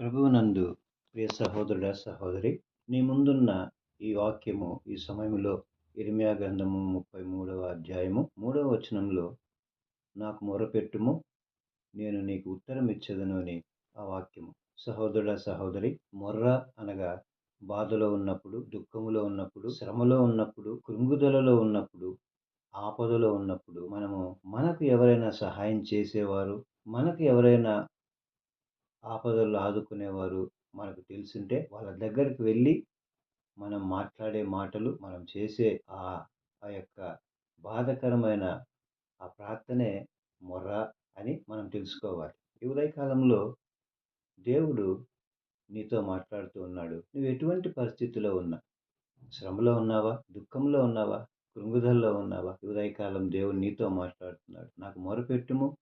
ప్రభువునందు ప్రియ సహోదరుడ సహోదరి నీ ముందున్న ఈ వాక్యము ఈ సమయంలో ఇరిమియా గ్రంథము ముప్పై మూడవ అధ్యాయము మూడవ వచనంలో నాకు మొరపెట్టుము నేను నీకు ఉత్తరం ఇచ్చేదను అని ఆ వాక్యము. సహోదరుడ సహోదరి మొర్ర అనగా బాధలో ఉన్నప్పుడు దుఃఖములో ఉన్నప్పుడు శ్రమలో ఉన్నప్పుడు కృంగుదలలో ఉన్నప్పుడు ఆపదలో ఉన్నప్పుడు మనము మనకు ఎవరైనా సహాయం చేసేవారు మనకు ఎవరైనా ఆపదల్లో ఆదుకునేవారు మనకు తెలిసుంటే వాళ్ళ దగ్గరికి వెళ్ళి మనం మాట్లాడే మాటలు మనం చేసే ఆ ఆ యొక్క బాధకరమైన ఆ ప్రార్థనే మొర్ర అని మనం తెలుసుకోవాలి. ఈ ఉదయకాలంలో దేవుడు నీతో మాట్లాడుతూ ఉన్నాడు. నువ్వు ఎటువంటి పరిస్థితిలో ఉన్నా? శ్రమలో ఉన్నావా? దుఃఖంలో ఉన్నావా? కృంగుదల్లో ఉన్నావా? ఈ ఉదయకాలం దేవుడు నీతో మాట్లాడుతున్నాడు. నాకు మొరపెట్టుము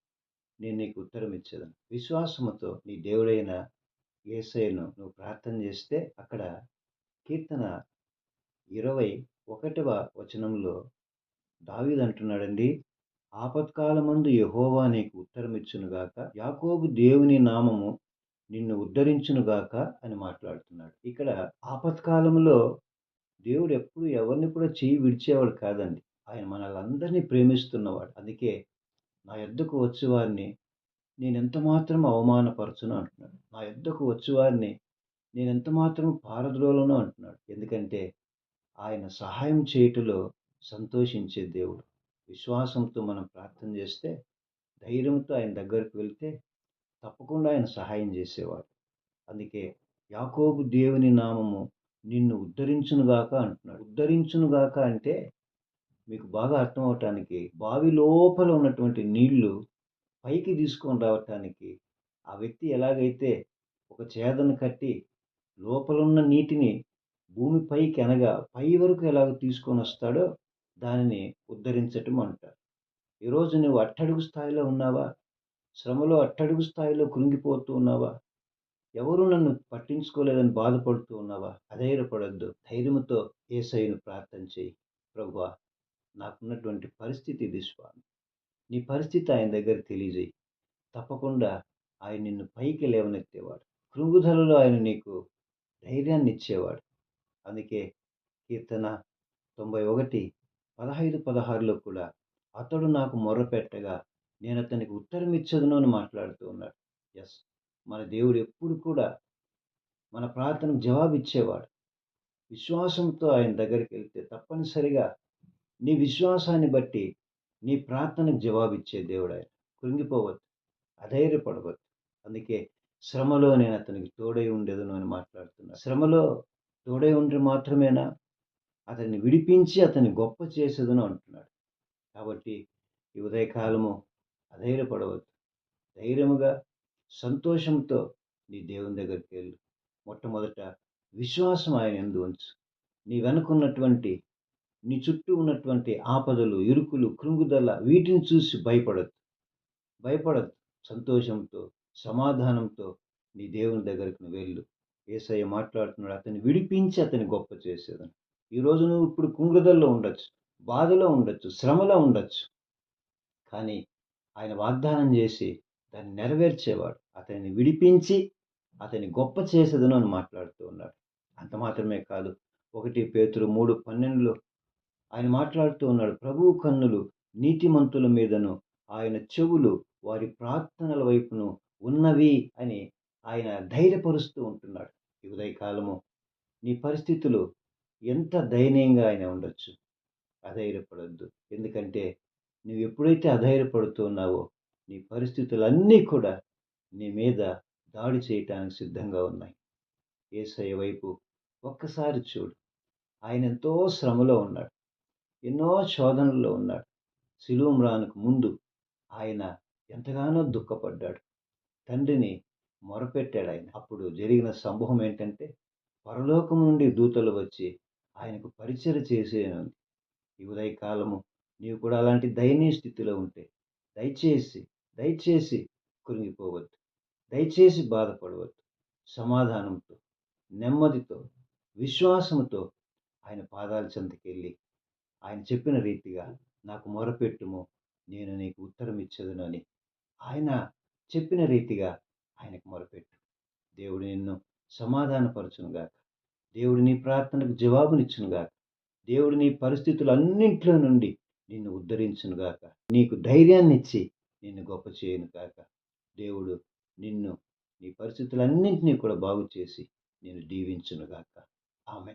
నేను నీకు ఉత్తరం ఇచ్చేదాను. విశ్వాసముతో నీ దేవుడైన ఏసైను నువ్వు ప్రార్థన చేస్తే అక్కడ కీర్తన ఇరవై ఒకటవ వచనంలో దావీదు అంటున్నాడండి ఆపత్కాలమందు యహోవా నీకు ఉత్తరం ఇచ్చునుగాక యాకోబు దేవుని నామము నిన్ను ఉద్ధరించునుగాక అని మాట్లాడుతున్నాడు. ఇక్కడ ఆపత్కాలంలో దేవుడు ఎప్పుడు ఎవరిని కూడా చేయి విడిచేవాడు కాదండి. ఆయన మనల్ని ప్రేమిస్తున్నవాడు. అందుకే నా యొద్దకు వచ్చేవారిని నేను ఎంత మాత్రం అవమానపరచును అంటున్నాడు. నా యొద్దకు వచ్చేవారిని నేను ఎంత మాత్రం పారద్రోలను అంటున్నాడు. ఎందుకంటే ఆయన సహాయం చేయుటలో సంతోషించే దేవుడు. విశ్వాసంతో మనం ప్రార్థన చేస్తే ధైర్యంతో ఆయన దగ్గరకు వెళ్తే తప్పకుండా ఆయన సహాయం చేసేవాడు. అందుకే యాకోబు దేవుని నామము నిన్ను ఉద్ధరించునుగాక అంటున్నాడు. ఉద్ధరించునుగాక అంటే మీకు బాగా అర్థం అవటానికి బావి లోపల ఉన్నటువంటి నీళ్ళు పైకి తీసుకొని రావటానికి ఆ వ్యక్తి ఎలాగైతే ఒక చేదను కట్టి లోపల ఉన్న నీటిని భూమి పైకి అనగా పై వరకు ఎలాగ తీసుకొని వస్తాడో దానిని ఉద్ధరించటం అంటారు. ఈరోజు నువ్వు అట్టడుగు స్థాయిలో ఉన్నావా? శ్రమలో అట్టడుగు స్థాయిలో కృంగిపోతూ ఉన్నావా? ఎవరు నన్ను పట్టించుకోలేదని బాధపడుతూ ఉన్నావా? అధైర్యపడద్దు. ధైర్యంతో ఏసైను ప్రార్థన చేయి. ప్రభువా నాకున్నటువంటి పరిస్థితి ఇది స్వామి నీ పరిస్థితి ఆయన దగ్గర తెలియజేయి. తప్పకుండా ఆయన నిన్ను పైకి లేవనెత్తేవాడు. కృంగుదలలో ఆయన నీకు ధైర్యాన్ని ఇచ్చేవాడు. అందుకే కీర్తన తొంభై ఒకటి పదహైదు పదహారులో కూడా అతడు నాకు మొర్రపెట్టగా నేను అతనికి ఉత్తరం ఇచ్చదును అని మాట్లాడుతూ ఉన్నాడు. ఎస్ మన దేవుడు ఎప్పుడు కూడా మన ప్రార్థనకు జవాబు ఇచ్చేవాడు విశ్వాసంతో ఆయన దగ్గరికి వెళ్తే తప్పనిసరిగా నీ విశ్వాసాన్ని బట్టి నీ ప్రార్థనకు జవాబిచ్చే దేవుడు ఆయన కృంగిపోవద్దు అధైర్యపడవద్దు. అందుకే శ్రమలో నేను అతనికి తోడై ఉండేదను అని మాట్లాడుతున్నాను శ్రమలో తోడై ఉండి మాత్రమేనా? అతన్ని విడిపించి అతన్ని గొప్ప చేసేదను అంటున్నాడు. కాబట్టి ఈ ఉదయకాలము అధైర్యపడవద్దు. ధైర్యముగా సంతోషంతో నీ దేవుని దగ్గరికి వెళ్ళు. మొట్టమొదట విశ్వాసం ఆయన ఎందు ఉంచు. నీ వెనుకున్నటువంటి నీ చుట్టూ ఉన్నటువంటి ఆపదలు ఇరుకులు కృంగుదల వీటిని చూసి భయపడద్దు. భయపడద్దు. సంతోషంతో సమాధానంతో నీ దేవుని దగ్గరికి నువ్వు వెళ్ళు. ఏసయ్య మాట్లాడుతున్నాడు. అతన్ని విడిపించి అతని గొప్ప చేసేదని. ఈరోజు నువ్వు ఇప్పుడు కుంగుదల్లో ఉండొచ్చు బాధలో ఉండొచ్చు శ్రమలో ఉండొచ్చు. కానీ ఆయన వాగ్దానం చేసి దాన్ని నెరవేర్చేవాడు. అతన్ని విడిపించి అతని గొప్ప చేసేదను అని మాట్లాడుతూ ఉన్నాడు. అంత మాత్రమే కాదు. ఒకటి పేతురు మూడు పన్నెండులో ఆయన మాట్లాడుతూ ఉన్నాడు ప్రభువు కన్నులు నీతిమంతుల మీదను ఆయన చెవులు వారి ప్రార్థనల వైపును ఉన్నవి అని ఆయన ధైర్యపరుస్తూ ఉంటున్నాడు. ఈ ఉదయకాలము నీ పరిస్థితులు ఎంత దయనీయంగా ఆయన ఉండొచ్చు. అధైర్యపడద్దు. ఎందుకంటే నువ్వు ఎప్పుడైతే అధైర్యపడుతూ ఉన్నావో నీ పరిస్థితులన్నీ కూడా నీ మీద దాడి చేయటానికి సిద్ధంగా ఉన్నాయి. ఏసయ్య వైపు ఒక్కసారి చూడు. ఆయన ఎంతో శ్రమలో ఉన్నాడు. ఎన్నో శోధనల్లో ఉన్నాడు. శిలువమ్రానికి ముందు ఆయన ఎంతగానో దుఃఖపడ్డాడు. తండ్రిని మొరపెట్టాడు ఆయన. అప్పుడు జరిగిన సంభవం ఏంటంటే పరలోకం నుండి దూతలు వచ్చి ఆయనకు పరిచయం చేసేనుంది ఈ ఉదయకాలము నీవు కూడా అలాంటి దయనీయ స్థితిలో ఉంటే దయచేసి దయచేసి కురిగిపోవద్దు. దయచేసి బాధపడవద్దు. సమాధానంతో నెమ్మదితో విశ్వాసంతో ఆయన పాదాల చెంతకెళ్ళి ఆయన చెప్పిన రీతిగా నాకు మొరపెట్టుము నేను నీకు ఉత్తరం ఇచ్చేదను అని ఆయన చెప్పిన రీతిగా ఆయనకు మొరపెట్టు. దేవుడు నిన్ను సమాధానపరచునుగాక. దేవుడు నీ ప్రార్థనకు జవాబునిచ్చునుగాక. దేవుడు నీ పరిస్థితులన్నింటిలో నుండి నిన్ను ఉద్ధరించునుగాక. నీకు ధైర్యాన్ని ఇచ్చి నిన్ను గొప్ప చేయను కాక దేవుడు నిన్ను నీ పరిస్థితులన్నింటినీ కూడా బాగు చేసి నేను దీవించునుగాక. ఆమె